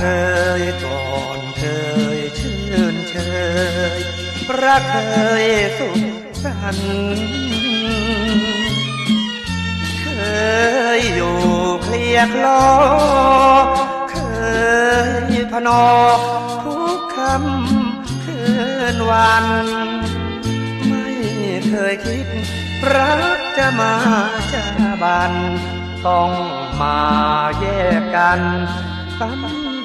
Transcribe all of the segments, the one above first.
เอ่ยก่อนเคยชื่นเชยรักเคยสุขสันต์เคยอยู่เคลียคล้อเคยพนอทุกคำคืนวัน ไม่เคยคิดรักจะมาจาบัน ต้องมาแยกกันสั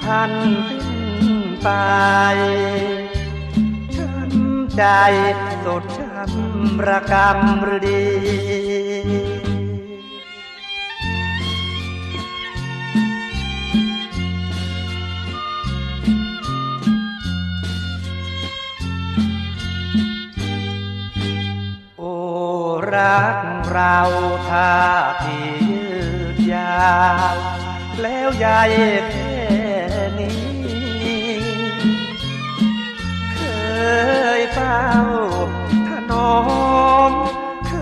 มพันสิ้นไปช้ำใจสุดช้ำระกำรดีโอ้รักเราท่าที่ยืดยาว แล้วยาย เฝ้าถนอม เค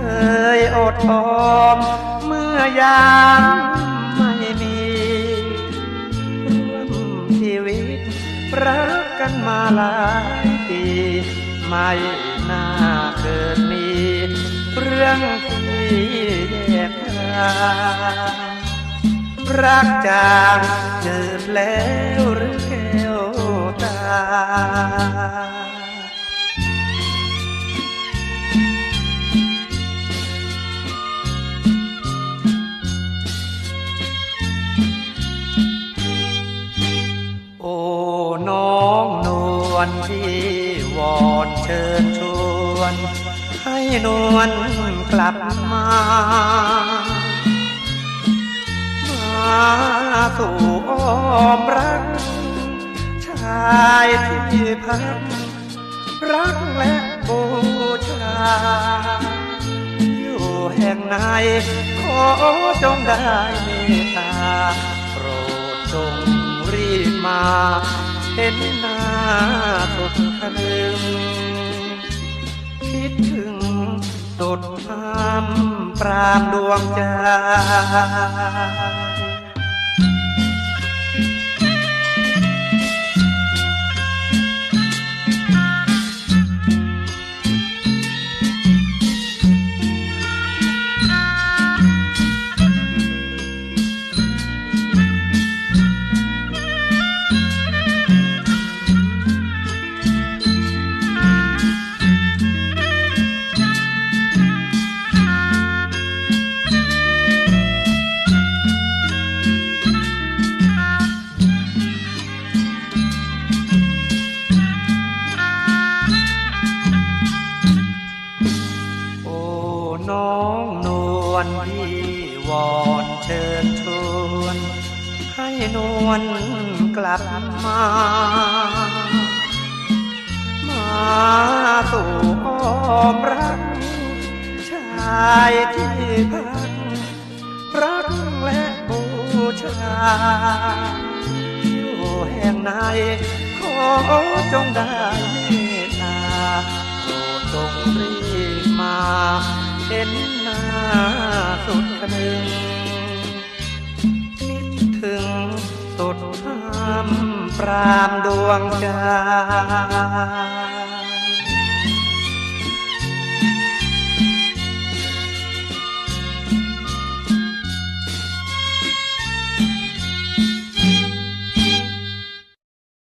ยอดออม เมื่อยามไม่มีร่วมชีวิต รักกันมาหลายปี ไม่น่าเกิดมี เรื่องที่แยกทางรักจางเจืดแล้วหรือแก้วตา วลที่วอนเชิญชวน ให้นวลกลับมา มาสู่อ้อมรัก ชายที่พัก รักและบูชา อยู่แห่งไหนขอจงได้เมตตาโปรดจงรีบมา เห็นหน้าสดทะลึงคิดถึงสดพามปรามดวงใจ นวลที่วอนเชิญชวน ให้นวลกลับมา มาสู่อ้อมรัก ชายที่พักรักและบูชาอยู่แห่งไหนขอจงได้เมตตาโปรดจงรี เห็นหน้าสุดคนึงคิดถึงสุดห้ามปรามดวงใจ